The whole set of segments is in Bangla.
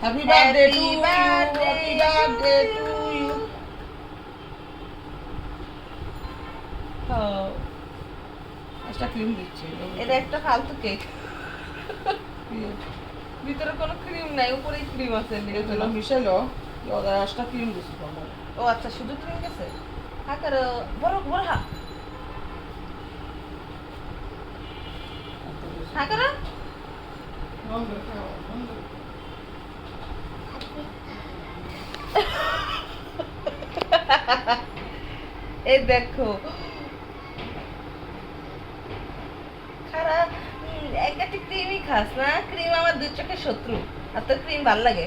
Happy birthday to Happy birthday to you একটা ক্রিম দিচ্ছি এটা একটা ফালতু কেক ভিতরে কোনো ক্রিম নাই উপরেই ক্রিম আছে এগুলো মিশালো ওদের একটা ক্রিম দিচ্ছি ও আচ্ছা শুধু ক্রিম গেছে? হ্যাঁ করো বড় বড় হা। হ্যাঁ করো। এই দেখো। খারা একটা ক্রিমই খাস, না? ক্রিম আমার দুই চোখের শত্রু, আর তোর ক্রিম ভালো লাগে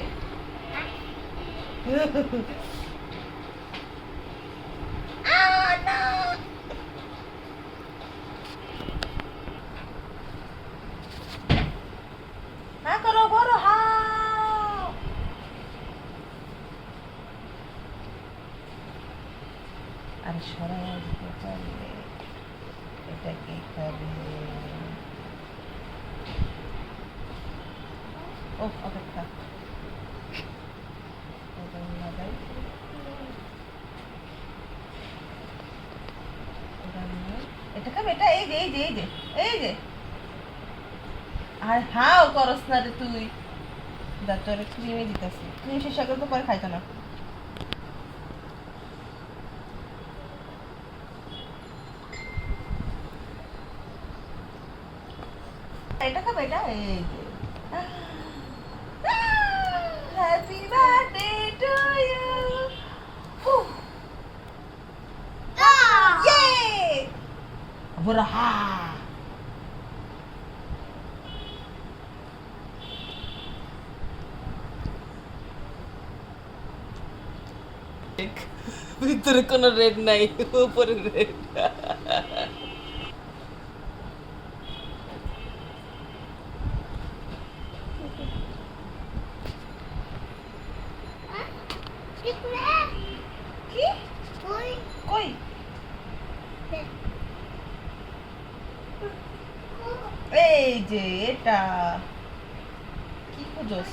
আহ, না। হ্যাঁ করো বড় হা আর সরাই দিতে পারলে এটা কি খাবে ও, অপেক্ষা। এটা খাবে, এটা এই যে এই যে এই যে এই যে। আর হাও করস না রে তুই। দা তোর ক্রিমে দিতেছি। ক্রিম শেষ আগে তো পরে খাইতো না। এটা খাবে এটা? এই হ্যাপি বার্থডে টু ইউ! ভিতরে কোনো রেড নাই উপরে রেড কি? কই? এই যে এটা। কি খুঁজোস?